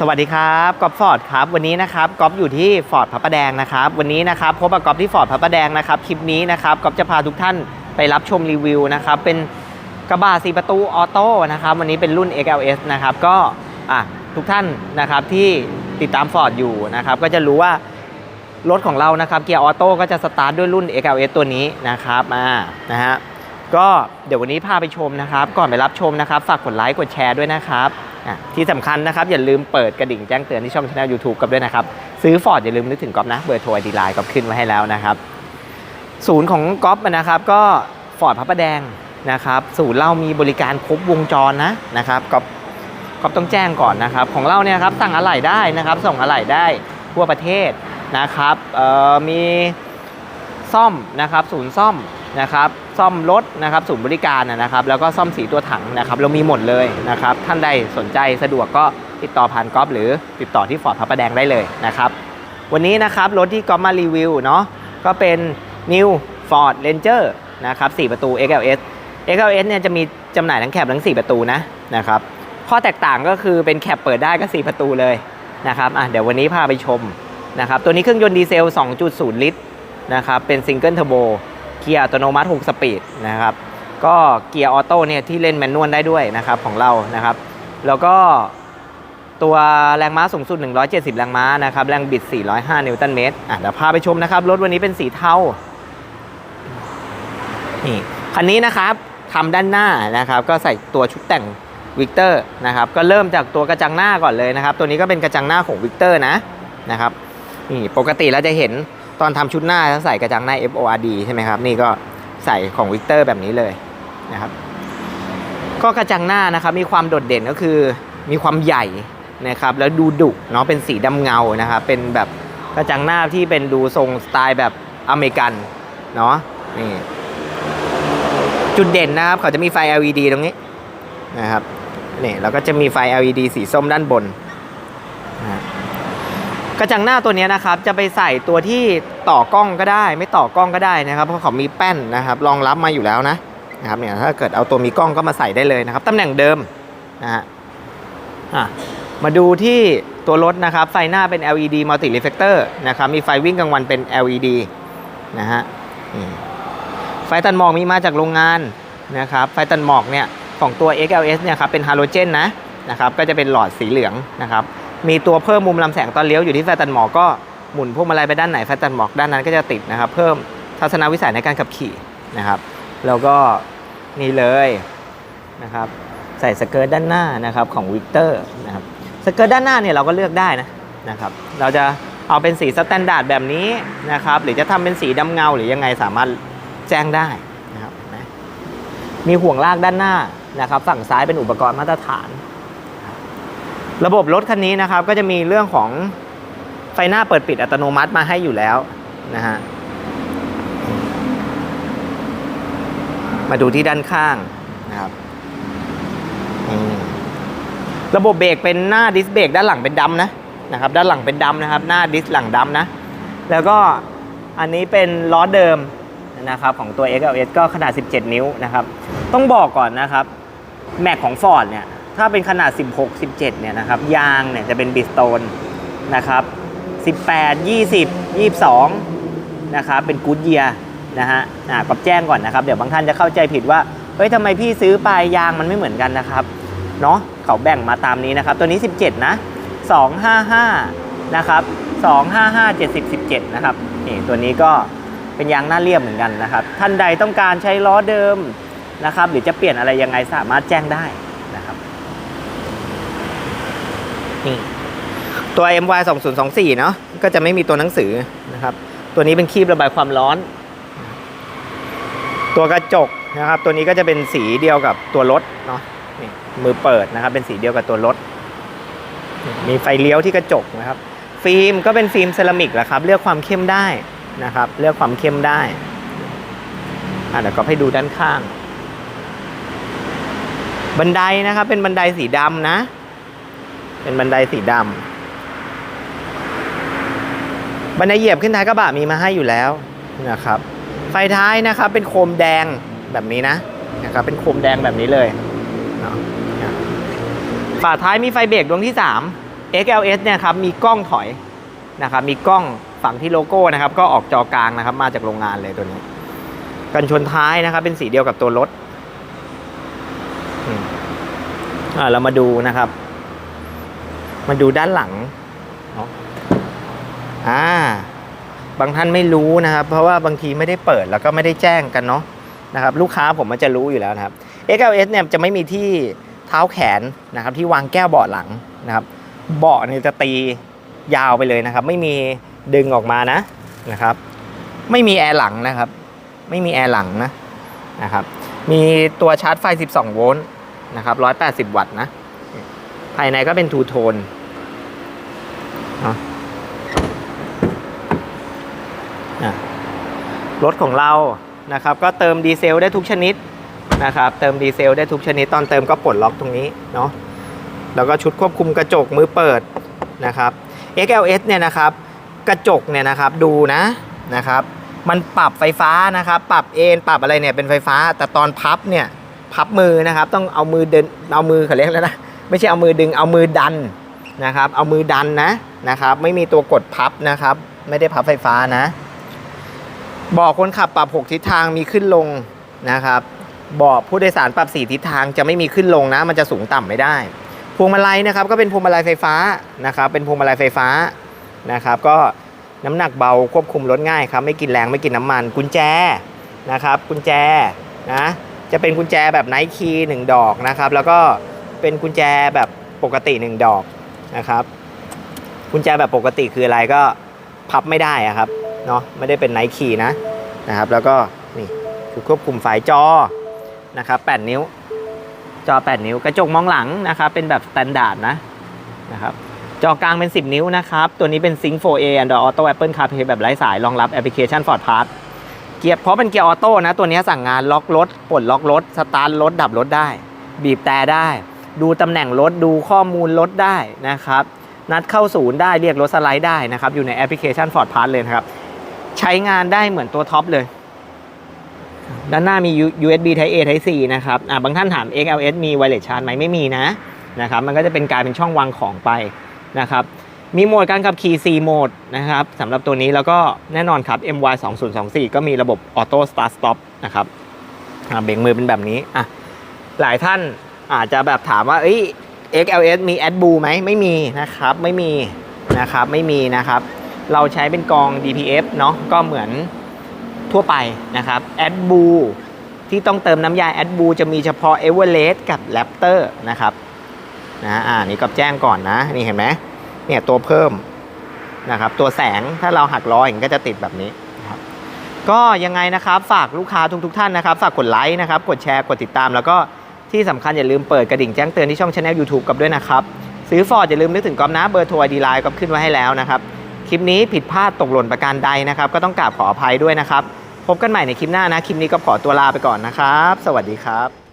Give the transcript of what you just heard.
สวัสดีครับก๊อฟฟอร์ดครับวันนี้นะครับก๊อฟอยู่ที่ฟอร์ดพระประแดงนะครับวันนี้นะครับพบกับก๊อฟที่ฟอร์ดพระประแดงนะครับคลิปนี้นะครับก๊อฟจะพาทุกท่านไปรับชมรีวิวนะครับเป็นกระบะสีประตูออโต้นะครับวันนี้เป็นรุ่น XLS นะครับก็อะทุกท่านนะครับที่ติดตามฟอร์ดอยู่นะครับก็จะรู้ว่ารถของเรานะครับเกียร์ออโต้ก็จะสตาร์ทด้วยรุ่น XLS ตัวนี้นะครับอ่านะฮะก็เดี๋ยววันนี้พาไปชมนะครับ ก่อนไปรับชมนะครับฝากกดไลค์กดแชร์ด้วยนะครับ ที่สำคัญนะครับ อย่าลืมเปิดกระดิ่งแจ้งเตือนที่ช่องช anel YouTube กับด้วยนะครับ ซื้อฟอร์ดอย่าลืมนึกถึงก๊อฟนะ เบอร์โทรไอดีไลน์ก๊อฟขึ้นไว้ให้แล้วนะครับ ศูนย์ของก๊อฟนะครับ ก็ฟอร์ดพระประแดงนะครับ ศูนย์เรามีบริการครบวงจรนะนะครับก๊อฟก๊อฟต้องแจ้งก่อนนะครับ ของเราเนี่ยครับสั่งอะไหล่ได้นะครับ ส่งอะไหล่ได้ทั่วประเทศนะครับมีซ่อมนะครับ ศูนย์ซ่อม นะครับซ่อมรถนะครับศูนย์บริการนะครับ แล้วก็ซ่อมสีตัวถังนะครับเรามีหมดเลยนะครับ ท่านใดสนใจสะดวกก็ติดต่อผ่านก๊อฟหรือติดต่อที่ฟอร์ดพระประแดงได้เลยนะครับ วันนี้นะครับรถที่ก๊อฟมารีวิวเนาะก็เป็น New Ford Ranger นะครับ4ประตู XLS XLS เนี่ยจะมีจำหน่ายทั้งแคปทั้ง 4 ประตูนะนะครับข้อแตกต่างก็คือเป็นแคปเปิดได้ก็ 4 ประตูเลยนะครับอะเดี๋ยววันนี้พาไปชมนะครับตัวนี้เครื่องยนต์ดีเซล 2.0 ลิตรนะครับเป็นซิงเกิลเทอร์โบ กียร์อัตโนมัติ 6 สปีดนะครับ ก็เกียร์ออโต้เนี่ยที่เล่นแมนนวลได้ด้วยนะครับของเรานะครับ แล้วก็ตัวแรงม้าสูงสุด 170 แรงม้านะครับ แรงบิด 405 นิวตันเมตรอะเดี๋ยวพาไปชมนะครับ รถวันนี้เป็นสีเทา นี่คันนี้นะครับทำด้านหน้านะครับ ก็ใส่ตัวชุดแต่งวิกเตอร์นะครับ ก็เริ่มจากตัวกระจังหน้าก่อนเลยนะครับ ตัวนี้ก็เป็นกระจังหน้าของวิกเตอร์นะนะครับ นี่ปกติเราจะเห็น ตอนทำชุดหน้าจะใส่กระจังหน้า FORD ใช่ไหมครับ นี่ก็ใส่ของวิกเตอร์แบบนี้เลยนะครับ ก็กระจังหน้านะครับ มีความโดดเด่นก็คือมีความใหญ่นะครับ แล้วดูดุเนาะเป็นสีดำเงานะครับ เป็นแบบกระจังหน้าที่เป็นดูทรงสไตล์แบบอเมริกันเนาะนี่จุดเด่นนะครับ เขาจะมีไฟ LED ตรงนี้นะครับนี่แล้วก็จะมีไฟ LED สีส้มด้านบน กระจังหน้าตัวนี้นะครับจะไปใส่ตัวที่ต่อกล้องก็ได้ ไม่ต่อกล้องก็ได้นะครับเพราะเขามีแป้นนะครับรองรับมาอยู่แล้วนะนะครับเนี่ยถ้าเกิดเอาตัวมีกล้องก็มาใส่ได้เลยนะครับตำแหน่งเดิมนะฮะมาดูที่ตัวรถนะครับไฟหน้าเป็น LED multi reflector นะครับมีไฟวิ่งกลางวันเป็น LED นะฮะไฟตันหมอกมีมาจากโรงงานนะครับไฟตันหมอกเนี่ยของตัว XLS เนี่ยครับเป็นฮาโลเจนนะนะครับก็จะเป็นหลอดสีเหลืองนะครับ มีตัวเพิ่มมุมลำแสงตอนเลี้ยวอยู่ที่ไฟตันหมอกก็หมุนพวงมาลัยไปด้านไหนไฟตันหมอกด้านนั้นก็จะติดนะครับ เพิ่มทัศนวิสัยในการขับขี่นะครับ แล้วก็นี่เลยนะครับ ใส่สเกิร์ตด้านหน้านะครับของวิกเตอร์นะครับสเกิร์ตด้านหน้าเนี่ยเราก็เลือกได้นะนะครับ เราจะเอาเป็นสีสแตนดาร์ดแบบนี้นะครับ หรือจะทำเป็นสีดำเงาหรือยังไงสามารถแจ้งได้นะครับนะมีห่วงลากด้านหน้านะครับ ฝั่งซ้ายเป็นอุปกรณ์มาตรฐาน ระบบรถคันนี้นะครับก็จะมีเรื่องของไฟหน้าเปิดปิดอัตโนมัติมาให้อยู่แล้วนะฮะมาดูที่ด้านข้างนะครับระบบเบรกเป็นหน้าดิสเบรกด้านหลังเป็นดำนะนะครับ ด้านหลังเป็นดำนะครับ หน้าดิสหลังดำนะ แล้วก็อันนี้เป็นล้อเดิมนะครับของตัว XLS ก็ขนาด 17 นิ้วนะครับ ต้องบอกก่อนนะครับ แม็กของ Ford เนี่ย ถ้าเป็นขนาด 16 17 เนี่ยนะครับ ยางเนี่ยจะเป็นบิสโตนนะครับ 18 20 22 นะครับ เป็นกูดเยียนะฮะอ่ากับแจ้งก่อนนะครับ เดี๋ยวบางท่านจะเข้าใจผิดว่า เฮ้ยทำไมพี่ซื้อไปยางมันไม่เหมือนกันนะครับ เนาะเขาแบ่งมาตามนี้นะครับ ตัวนี้ 17 นะ 255 นะครับ 255 70 17 นะครับ นี่ตัวนี้ก็เป็นยางหน้าเรียบเหมือนกันนะครับ ท่านใดต้องการใช้ล้อเดิมนะครับ หรือจะเปลี่ยนอะไรยังไงสามารถแจ้งได้นะครับ นี่ตัว MY 2024เนาะก็จะไม่มีตัวหนังสือนะครับ ตัวนี้เป็นคีบระบายความร้อน ตัวกระจกนะครับ ตัวนี้ก็จะเป็นสีเดียวกับตัวรถเนาะนี่มือเปิดนะครับ เป็นสีเดียวกับตัวรถ มีไฟเลี้ยวที่กระจกนะครับ ฟิล์มก็เป็นฟิล์มเซรามิกแหละครับ เลือกความเข้มได้นะครับ เลือกความเข้มได้อะเดี๋ยวก็ให้ดูด้านข้าง บันไดนะครับ เป็นบันไดสีดำนะ เป็นบันไดสีดำบันไดเหยียบขึ้นท้ายกระบะมีมาให้อยู่แล้วนะครับ ไฟท้ายนะครับ เป็นโคมแดงแบบนี้นะนะครับ เป็นโคมแดงแบบนี้เลยเนาะฝาท้ายมีไฟเบรกดวงที่สาม XLS เนี่ยครับมีกล้องถอยนะครับ มีกล้องฝั่งที่โลโก้นะครับ ก็ออกจอกลางนะครับ มาจากโรงงานเลยตัวนี้ กันชนท้ายนะครับ เป็นสีเดียวกับตัวรถอ่าเรามาดูนะครับ มาดูด้านหลังเนาะอ่า บางท่านไม่รู้นะครับ เพราะว่าบางทีไม่ได้เปิดแล้วก็ไม่ได้แจ้งกันเนาะนะครับ ลูกค้าผมมันจะรู้อยู่แล้วนะครับ XLS เนี่ยจะไม่มีที่เท้าแขนนะครับ ที่วางแก้วเบาะหลังนะครับ เบาะเนี่ยจะตียาวไปเลยนะครับ ไม่มีดึงออกมานะนะครับ ไม่มีแอร์หลังนะครับ ไม่มีแอร์หลังนะนะครับ มีตัวชาร์จไฟ 12 โวลต์นะครับ 180 วัตต์นะ ภายในก็เป็นทูโทน รถของเรานะครับ ก็เติมดีเซลได้ทุกชนิดนะครับ เติมดีเซลได้ทุกชนิดตอนเติมก็ปลดล็อกตรงนี้เนาะแล้วก็ชุดควบคุมกระจกมือเปิดนะครับ XLS เนี่ยนะครับ กระจกเนี่ยนะครับดูนะนะครับ มันปรับไฟฟ้านะครับ ปรับเอนปรับอะไรเนี่ยเป็นไฟฟ้า แต่ตอนพับเนี่ยพับมือนะครับ ต้องเอามือเดินเอามือเขาเรียกแล้วนะไม่ใช่เอามือดึงเอามือดัน นะครับ เอามือดันนะนะครับ ไม่มีตัวกดพับนะครับ ไม่ได้พับไฟฟ้านะบอกคนขับปรับ 6 ทิศทางมีขึ้นลงนะครับบอกผู้โดยสารปรับ4ทิศทางจะไม่มีขึ้นลงนะ มันจะสูงต่ำไม่ได้ พวงมาลัยนะครับ ก็เป็นพวงมาลัยไฟฟ้านะครับ เป็นพวงมาลัยไฟฟ้านะครับ ก็น้ำหนักเบาควบคุมรถง่ายครับ ไม่กินแรงไม่กินน้ำมัน กุญแจนะครับ กุญแจนะจะเป็นกุญแจแบบไนท์คีย์หนึ่งดอกนะครับ แล้วก็เป็นกุญแจแบบปกติหนึ่งดอก นะครับกุญแจแบบปกติคืออะไรก็พับไม่ได้อะครับเนาะไม่ได้เป็นไนท์คีย์นะนะครับแล้วก็นี่คือควบคุมฝายจอนะครับ8นิ้ว จอ 8 นิ้วกระจกมองหลังนะครับเป็นแบบสแตนดาร์ดนะนะครับจอกลางเป็น 10 นิ้วนะครับ ตัวนี้เป็น Sync 4A Android Auto Apple CarPlay แบบไร้สายรองรับแอปพลิเคชัน Ford Pass เกียร์เพราะเป็นเกียร์ออโต้นะ ตัวนี้สั่งงานล็อกรถปลดล็อกรถ สตาร์ทรถ ดับรถได้ บีบแต่ได้ ดูตำแหน่งรถดูข้อมูลรถได้นะครับ นัดเข้าศูนย์ได้เรียกรถสไลด์ได้นะครับ อยู่ในแอปพลิเคชัน Ford Pass เลยนะครับ ใช้งานได้เหมือนตัวท็อปเลย ด้านหน้ามี USB Type A Type C นะครับอ่าบางท่านถาม XLS มี Wireless Charge ไหมไม่มีนะนะครับ มันก็จะเป็นกลายเป็นช่องวางของไปนะครับมีโหมดการขับขี่ 4 โหมดนะครับสำหรับตัวนี้แล้วก็แน่นอนครับ MY 2024ก็มีระบบ Auto Start Stop นะครับเบรกมือเป็นแบบนี้อะหลายท่าน อาจจะแบบถามว่าเอ้ย XLS มี AdBlue ไหมไม่มีนะครับ ไม่มีนะครับ ไม่มีนะครับ เราใช้เป็นกอง DPF เนาะก็เหมือนทั่วไปนะครับแอดบูที่ต้องเติมน้ำยาแอดบูจะมีเฉพาะ e v e r e s t กับ Raptor นะครับนะอ่านี่ก็แจ้งก่อนนะ นี่เห็นไหมเนี่ยตัวเพิ่มนะครับ ตัวแสงถ้าเราหักล้ออย่างก็จะติดแบบนี้นะครับ ก็ยังไงนะครับฝากลูกค้าทุกๆท่านนะครับ ฝากกดไลค์นะครับ กดแชร์กดติดตามแล้วก็ ที่สำคัญอย่าลืมเปิดกระดิ่งแจ้งเตือนที่ช่องช anel YouTube กับด้วยนะครับ ซื้อฟอร์ดอย่าลืมนึกถึงกอมนะเบอร์โทรไอดีไลน์ก็ขึ้นไว้ให้แล้วนะครับ คลิปนี้ผิดพลาดตกหล่นประการใดนะครับ ก็ต้องกราบขออภัยด้วยนะครับ พบกันใหม่ในคลิปหน้านะ คลิปนี้ก็ขอตัวลาไปก่อนนะครับ สวัสดีครับ